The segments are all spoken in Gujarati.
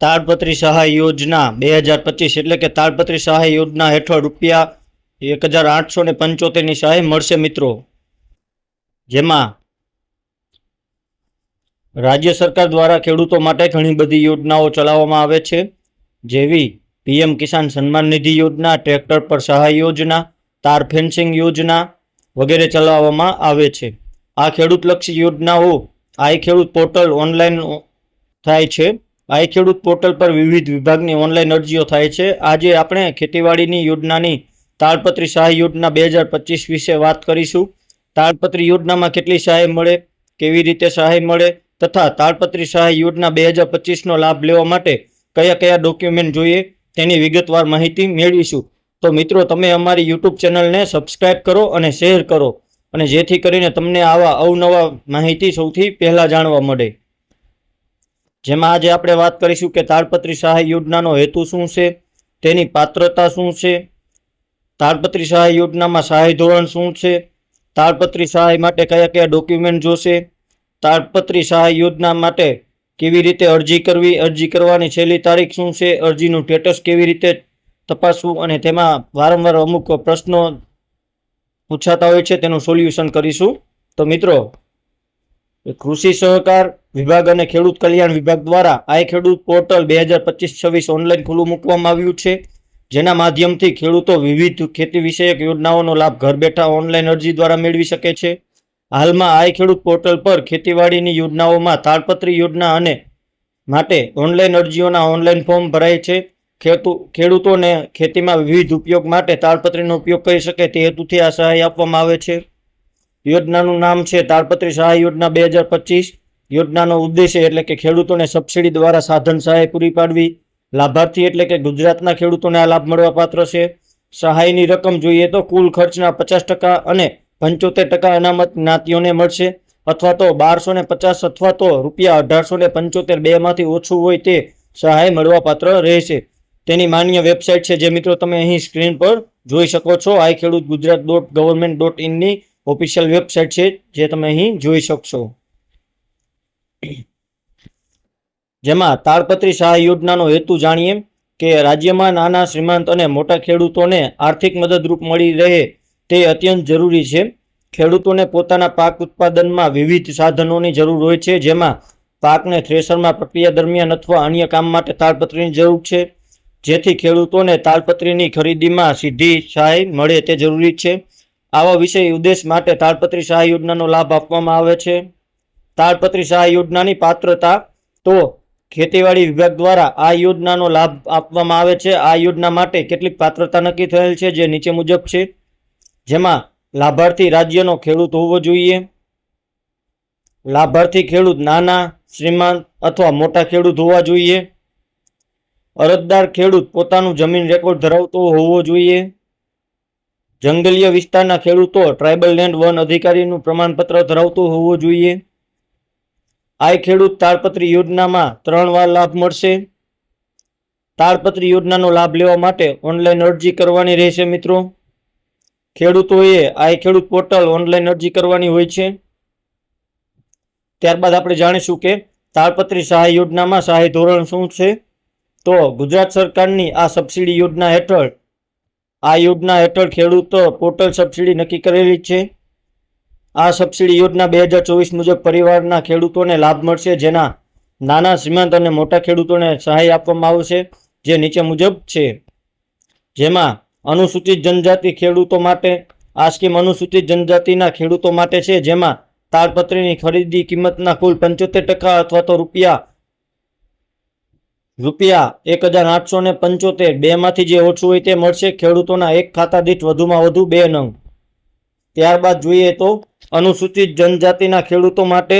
તાડપત્રી સહાય યોજના બે હજાર પચીસ એટલે કે તાડપત્રી સહાય યોજના હેઠળ રૂપિયા એક હજાર આઠસો ને પંચોતેરની સહાય મળશે મિત્રો. જેમાં રાજ્ય સરકાર દ્વારા ખેડૂતો માટે ઘણી બધી યોજનાઓ ચલાવવામાં આવે છે. જેવી પીએમ કિસાન સન્માન નિધિ યોજના, ટ્રેક્ટર પર સહાય યોજના, તાર ફેન્સિંગ યોજના વગેરે ચલાવવામાં આવે છે. આ ખેડૂતલક્ષી યોજનાઓ આઈ ખેડૂત પોર્ટલ ઓનલાઈન થાય છે. આઈ ખેડૂત પોર્ટલ પર વિવિધ વિભાગની ઓનલાઈન અરજીઓ થાય છે. આજે આપણે ખેતીવાડીની યોજનાની તાળપત્રી સહાય યોજના બે હજાર પચીસ વિશે વાત કરીશું. તાળપત્રી યોજનામાં કેટલી સહાય મળે, કેવી રીતે સહાય મળે તથા તાળપત્રી સહાય યોજના બે હજાર પચીસનો લાભ લેવા માટે કયા કયા ડોક્યુમેન્ટ જોઈએ તેની વિગતવાર માહિતી મેળવીશું. તો મિત્રો, તમે અમારી યુટ્યુબ ચેનલને સબસ્ક્રાઇબ કરો અને શેર કરો અને જેથી કરીને તમને આવા અવનવા માહિતી સૌથી પહેલાં જાણવા મળે. જેમાં આજે આપણે વાત કરીશું કે તાળપત્રી સહાય યોજનાનો હેતુ શું છે, તેની પાત્રતા શું છે તાળપત્રી સહાય યોજનામાં સહાય ધોરણ શું છે તાળપત્રી સહાય માટે કયા કયા ડોક્યુમેન્ટ જોશે તાળપત્રી સહાય યોજના માટે કેવી રીતે અરજી કરવી, અરજી કરવાની છેલ્લી તારીખ શું છે, અરજીનું સ્ટેટસ કેવી રીતે તપાસવું અને તેમાં વારંવાર અમુક પ્રશ્નો પૂછાતા હોય છે, તેનું સોલ્યુશન કરીશું. તો મિત્રો કૃષિ સહકાર વિભાગ અને ખેડૂત કલ્યાણ વિભાગ દ્વારા આઈ ખેડૂત પોર્ટલ બે હજાર પચીસ છવ્વીસ ઓનલાઈન ખુલ્લું મૂકવામાં આવ્યું છે. જેના માધ્યમથી ખેડૂતો વિવિધ ખેતી વિષયક યોજનાઓનો લાભ ઘર બેઠા ઓનલાઈન અરજી દ્વારા મેળવી શકે છે. હાલમાં આઈ ખેડૂત પોર્ટલ પર ખેતીવાડીની યોજનાઓમાં તાળપત્રી યોજના અને માટે ઓનલાઈન અરજીઓના ઓનલાઈન ફોર્મ ભરાય છે. ખેતુ, ખેડૂતોને ખેતીમાં વિવિધ ઉપયોગ માટે તાળપત્રીનો ઉપયોગ કરી શકે તે હેતુથી આ સહાય આપવામાં આવે છે. યોજનાનું નામ છે તારપત્રી સહાય યોજના બે હજાર પચીસ. યોજનાનો ઉદ્દેશ્ય એટલે કે ખેડૂતોને સબસિડી દ્વારા સાધન સહાય પૂરી પાડવી. લાભાર્થી એટલે કે ગુજરાતના ખેડૂતોને આ લાભ મળવાપાત્ર છે. સહાયની રકમ જોઈએ તો કુલ ખર્ચના પચાસ ટકા અને પંચોતેર ટકા અનામત જ્ઞાતિઓને મળશે. અથવા તો બારસો પચાસ અથવા તો રૂપિયા અઢારસો ને પંચોતેર બેમાંથી ઓછું હોય તે સહાય મળવાપાત્ર રહેશે. તેની માન્ય વેબસાઇટ છે જે મિત્રો તમે અહીં સ્ક્રીન પર જોઈ શકો છો. આઈ ખેડૂત ગુજરાત ડોટ ગવર્મેન્ટ ડોટ ઇનની ઓફિશિયલ વેબસાઇટ છે, જે તમે અહીં જોઈ શકશો. જેમાં તાળપત્રી સહાય યોજનાનો હેતુ જાણીએ કે રાજ્યમાં નાના, શ્રીમંત અને મોટા ખેડૂતોને આર્થિક મદદરૂપ મળી રહે તે અત્યંત જરૂરી છે. ખેડૂતોને પોતાના પાક ઉત્પાદનમાં વિવિધ સાધનોની જરૂર હોય છે, જેમાં પાકને થ્રેશરમાં પ્રક્રિયા દરમિયાન અથવા અન્ય કામ માટે તાળપત્રીની જરૂર છે. જેથી ખેડૂતોને તાળપત્રીની ખરીદીમાં સીધી સહાય મળે તે જરૂરી છે. આવા વિષય ઉદ્દેશ માટે તાળપત્રી સહાય યોજનાનો લાભ આપવામાં આવે છે. તાળપત્રી સહાય યોજનાની પાત્રતા તો ખેતીવાડી વિભાગ દ્વારા આ યોજનાનો લાભ આપવામાં આવે છે. આ યોજના માટે કેટલીક પાત્રતા નક્કી થયેલ છે જે નીચે મુજબ છે. જેમાં લાભાર્થી રાજ્યનો ખેડૂત હોવો જોઈએ. લાભાર્થી ખેડૂત નાના શ્રીમંત અથવા મોટા ખેડૂત હોવા જોઈએ. અરજદાર ખેડૂત પોતાનું જમીન રેકોર્ડ ધરાવતો હોવો જોઈએ. જંગલીય વિસ્તારના ખેડૂતો ટ્રાઇબલ લેન્ડ વન અધિકારીનું પ્રમાણપત્ર ધરાવતું હોવું જોઈએ. આઈ ખેડૂત તાળપત્રી યોજનામાં ત્રણ વાર લાભ મળશે. તાળપત્રી યોજનાનો લાભ લેવા માટે ઓનલાઈન અરજી કરવાની રહેશે મિત્રો. ખેડૂતોએ આઈ ખેડૂત પોર્ટલ ઓનલાઈન અરજી કરવાની હોય છે. ત્યારબાદ આપણે જાણીશું કે તાળપત્રી સહાય યોજનામાં સહાય ધોરણ શું છે? તો ગુજરાત સરકારની આ સબસિડી યોજના હેઠળ આ યોજના હેઠળ ખેડૂતો પોર્ટલ સબસિડી નક્કી કરેલી છે. આ સબસિડી યોજના બે હજાર ચોવીસ મુજબ પરિવારના ખેડૂતોને લાભ મળશે, જેના નાના, શ્રીમંત અને મોટા ખેડૂતોને સહાય આપવામાં આવશે, જે નીચે મુજબ છે. જેમાં અનુસૂચિત જનજાતિ ખેડૂતો માટે આ સ્કીમ અનુસૂચિત જનજાતિના ખેડૂતો માટે છે, જેમાં તાળપત્રીની ખરીદી કિંમતના કુલ પંચોતેર ટકા અથવા તો રૂપિયા રૂપિયા એક હજાર આઠસો ને પંચોતેર બેમાંથી જે ઓછું હોય તે મળશે. ખેડૂતોના એક ખાતા દીઠ વધુમાં વધુ બે નંગ. ત્યારબાદ જોઈએ તો અનુસૂચિત જનજાતિના ખેડૂતો માટે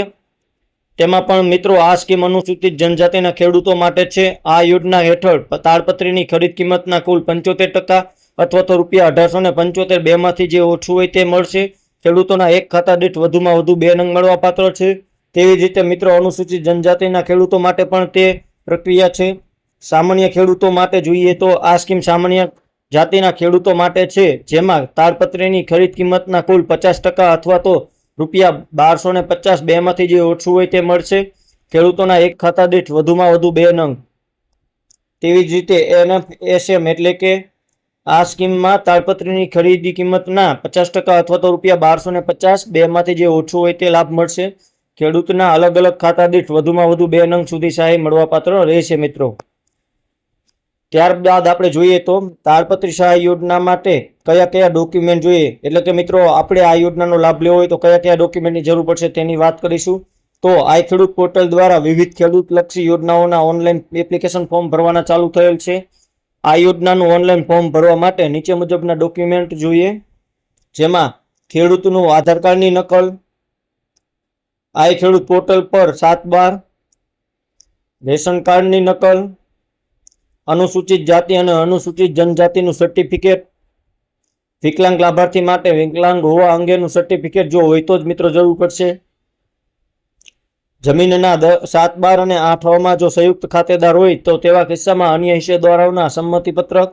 તેમાં પણ મિત્રો આ સ્કીમ અનુસૂચિત જનજાતિના ખેડૂતો માટે છે. આ યોજના હેઠળ તાળપત્રીની ખરીદ કિંમતના કુલ પંચોતેર ટકા અથવા તો રૂપિયા અઢારસો ને પંચોતેર બેમાંથી જે ઓછું હોય તે મળશે. ખેડૂતોના એક ખાતા દીઠ વધુમાં વધુ બે નંગ મળવા પાત્ર છે. તેવી જ રીતે મિત્રો અનુસૂચિત જનજાતિના ખેડૂતો માટે પણ તે પ્રક્રિયા છે. સામાન્ય ખેડૂતો માટે જોઈએ તો આ સ્કીમ સામાન્ય જાતિના ખેડૂતો માટે છે, જેમાં તાડપત્રીની ખરીદ કિંમતના કુલ પચાસ ટકા અથવા તો રૂપિયા બારસો ને પચાસ બેમાંથી જે ઓછું હોય તે મળશે. ખેડૂતોના એક ખાતા દીઠ વધુમાં વધુ બે નંગ. તેવી જ રીતે એનએફ એસએમ એટલે કે આ સ્કીમમાં તાડપત્રીની ખરીદી કિંમતના પચાસ ટકા અથવા તો રૂપિયા બારસો ને પચાસ બેમાંથી જે ઓછું હોય તે લાભ મળશે. ખેડૂતના અલગ અલગ ખાતા દીઠ વધુમાં વધુ બે નંગ સુધી સહાય મળવાપાત્ર રહેશે મિત્રો. ત્યારબાદ આપણે જોઈએ તો તારપત્રી સહાય યોજના માટે કયા કયા ડોક્યુમેન્ટ જોઈએ? એટલે કે મિત્રો, આપણે આ યોજનાનો લાભ લેવો હોય તો કયા કયા ડોક્યુમેન્ટની જરૂર પડશે તેની વાત કરીશું. તો આ ખેડૂત પોર્ટલ દ્વારા વિવિધ ખેડૂતલક્ષી યોજનાઓના ઓનલાઈન એપ્લિકેશન ફોર્મ ભરવાના ચાલુ થયેલ છે. આ યોજનાનું ઓનલાઈન ફોર્મ ભરવા માટે નીચે મુજબના ડોક્યુમેન્ટ જોઈએ. જેમાં ખેડૂતનું આધાર કાર્ડની નકલ આ ખેડૂત પોર્ટલ પર સાત બાર, રેશન કાર્ડની નકલ, અનુસૂચિત જાતિ અને અનુસૂચિત જનજાતિનું સર્ટિફિકેટ વિકલાંગ લાભાર્થી માટે વિકલાંગ હોવા અંગેનું સર્ટિફિકેટ જો હોય તો જ મિત્રો જરૂર પડશે. જમીનના સાત બાર અને આઠમાં જો સંયુક્ત ખાતેદાર હોય તો તેવા કિસ્સામાં અન્ય હિસ્સેદારોના સંમતિપત્રક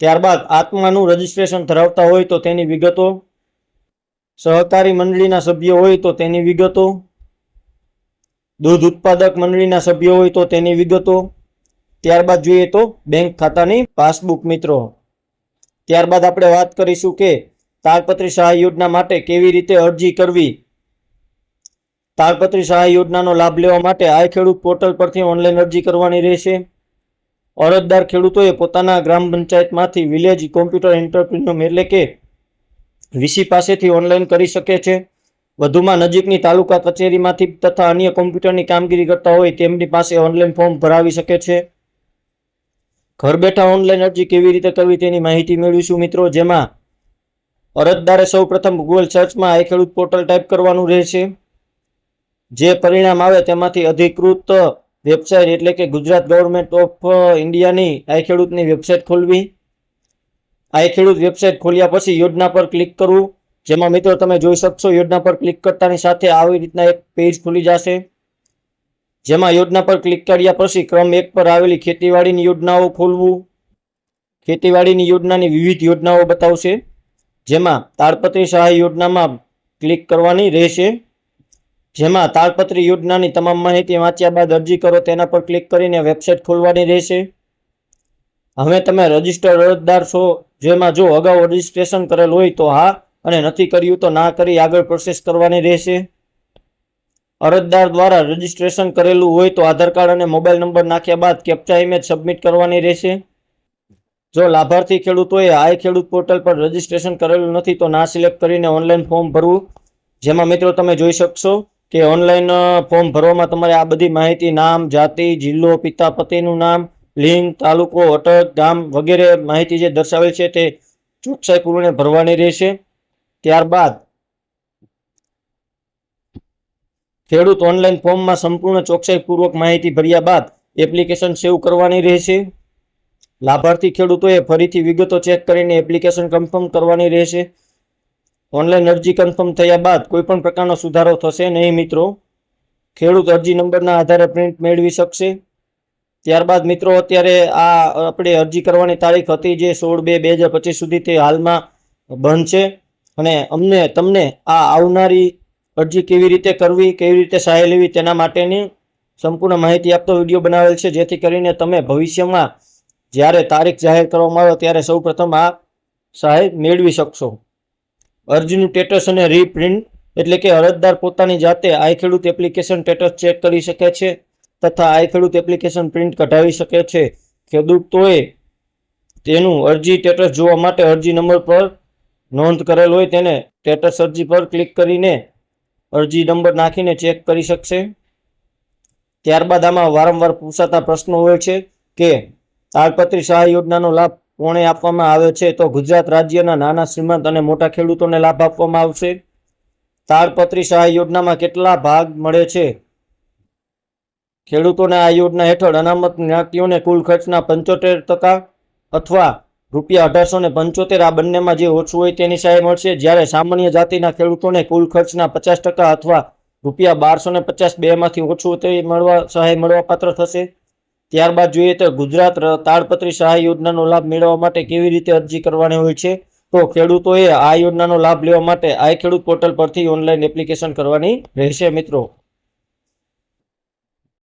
ત્યારબાદ આત્માનું રજીસ્ટ્રેશન ધરાવતા હોય તો તેની વિગતો સહકારી મંડળીના સભ્યો હોય તો તેની વિગતો. દૂધ ઉત્પાદક મંડળીના સભ્યો હોય તો તેની વિગતો. ત્યારબાદ જોઈએ તો બેંક ખાતાની પાસબુક મિત્રો. ત્યારબાદ આપણે વાત કરીશું કે તાલપત્રી સહાય યોજના માટે કેવી રીતે અરજી કરવી. તાલપત્રી સહાય યોજનાનો લાભ લેવા માટે આ ખેડૂત પોર્ટલ પરથી ઓનલાઈન અરજી કરવાની રહેશે. અરજદાર ખેડૂતોએ પોતાના ગ્રામ પંચાયતમાંથી વિલેજ કોમ્પ્યુટર એન્ટરપ્રિન્યોર એટલે કે વીસી પાસેથી ઓનલાઈન કરી શકે છે. વધુમાં નજીકની તાલુકા કચેરીમાંથી તથા અન્ય કોમ્પ્યુટરની કામગીરી કરતા હોય તેમની પાસે ઓનલાઈન ફોર્મ ભરાવી શકે છે. ઘર બેઠા ઓનલાઈન અરજી કેવી રીતે કરવી તેની માહિતી મેળવીશું મિત્રો, જેમાં અરજદારે સૌ ગૂગલ સર્ચમાં આ ખેડૂત પોર્ટલ ટાઈપ કરવાનું રહેશે. જે પરિણામ આવે તેમાંથી અધિકૃત વેબસાઇટ એટલે કે ગુજરાત ગવર્મેન્ટ ઓફ ઇન્ડિયાની આ ખેડૂતની વેબસાઇટ ખોલવી. આ ખેડૂત વેબસાઇટ ખોલ્યા પછી યોજના પર ક્લિક કરવું. જેમાં મિત્રો તમે જોઈ શકશો, યોજના પર ક્લિક કરતાની સાથે આવી રીતના એક પેજ ખુલી જશે. જેમાં યોજના પર ક્લિક કર્યા પછી ક્રમ એક પર આવેલી ખેતીવાડીની યોજનાઓ ખોલવું. ખેતીવાડીની યોજનાની વિવિધ યોજનાઓ બતાવશે. જેમાં તાળપત્રી સહાય યોજનામાં ક્લિક કરવાની રહેશે. જેમાં તાળપત્રી યોજનાની તમામ માહિતી વાંચ્યા બાદ અરજી કરો, તેના પર ક્લિક કરીને વેબસાઇટ ખોલવાની રહેશે. હવે તમે રજિસ્ટર અરજદાર છો જેમાં જો અગાઉ રજિસ્ટ્રેશન કરેલ હોય તો હા અને નથી કર્યું તો ના કરી આગળ પ્રોસેસ કરવાની રહેશે. અરજદાર દ્વારા રજિસ્ટ્રેશન કરેલું હોય તો આધાર કાર્ડ અને મોબાઈલ નંબર નાખ્યા બાદ કેપ્ચા ઇમેજ સબમિટ કરવાની રહેશે. જો લાભાર્થી ખેડૂતોએ આ ખેડૂત પોર્ટલ પર રજીસ્ટ્રેશન કરેલું નથી તો ના સિલેક્ટ કરીને ઓનલાઈન ફોર્મ ભરવું. જેમાં મિત્રો તમે જોઈ શકશો કે ઓનલાઈન ફોર્મ ભરવામાં તમારે આ બધી માહિતી, નામ, જાતિ, જિલ્લો, પિતા, પતિનું નામ લિંગ, તાલુકો અટક ગામ વગેરે માહિતી જે દર્શાવેલ છે તે ચોકસાઈપૂર્ણે ભરવાની રહેશે. ત્યારબાદ ખેડૂત ઓનલાઈન ફોર્મમાં સંપૂર્ણ ચોકસાઈપૂર્વક માહિતી ભર્યા બાદ એપ્લિકેશન સેવ કરવાની રહેશે. લાભાર્થી ખેડૂતોએ ફરીથી વિગતો ચેક કરીને એપ્લિકેશન કન્ફર્મ કરવાની રહેશે. ઓનલાઈન અરજી કન્ફર્મ થયા બાદ કોઈપણ પ્રકારનો સુધારો થશે નહીં મિત્રો. ખેડૂત અરજી નંબરના આધારે પ્રિન્ટ મેળવી શકશે. ત્યારબાદ મિત્રો અત્યારે આ આપણે અરજી કરવાની તારીખ હતી જે સોળ બે બે હજાર પચીસ સુધી તે હાલમાં બંધ છે. અને અમને, તમને આ આવનારી અરજી કેવી રીતે કરવી, કેવી રીતે સહાય લેવી તેના માટેની સંપૂર્ણ માહિતી આપતો વીડિયો બનાવેલ છે. જેથી કરીને તમે ભવિષ્યમાં જ્યારે તારીખ જાહેર કરવામાં આવે ત્યારે સૌ પ્રથમ આ સહાય મેળવી શકશો. અરજીનું સ્ટેટસ અને રીપ્રિન્ટ એટલે કે અરજદાર પોતાની જાતે આ ખેડૂત એપ્લિકેશન સ્ટેટસ ચેક કરી શકે છે. તથા આઈ ખેડૂત એપ્લિકેશન પ્રિન્ટ કઢાવી શકે છે. ખેડૂતોએ તેનું અરજી સ્ટેટસ જોવા માટે અરજી નંબર પર નોંધ કરેલ હોય તેને સ્ટેટસ અરજી પર ક્લિક કરીને અરજી નંબર નાખીને ચેક કરી શકશે. ત્યારબાદ આમાં વારંવાર પૂછાતા પ્રશ્નો હોય છે કે તાળપત્રી સહાય યોજનાનો લાભ કોણે આપવામાં આવે છે? તો ગુજરાત રાજ્યના નાના, શ્રીમંત અને મોટા ખેડૂતોને લાભ આપવામાં આવશે. તાડપત્રી સહાય યોજનામાં કેટલા ભાગ મળે છે? ખેડૂતોને આ યોજના હેઠળ અનામત જ્ઞાતિઓને કુલ ખર્ચના પંચોતેર ટકા અથવા રૂપિયા અઢારસો ને પંચોતેર આ બંનેમાં જે ઓછું હોય તેની સહાય મળશે. જ્યારે સામાન્ય જાતિના ખેડૂતોને કુલ ખર્ચના પચાસ ટકા અથવા રૂપિયા બારસો ને પચાસ બેમાંથી ઓછું તે મળવા સહાય મળવાપાત્ર થશે. ત્યારબાદ જોઈએ તો ગુજરાત તાડપત્રી સહાય યોજનાનો લાભ મેળવવા માટે કેવી રીતે અરજી કરવાની હોય છે? તો ખેડૂતોએ આ યોજનાનો લાભ લેવા માટે આ ખેડૂત પોર્ટલ પરથી ઓનલાઈન એપ્લિકેશન કરવાની રહેશે મિત્રો.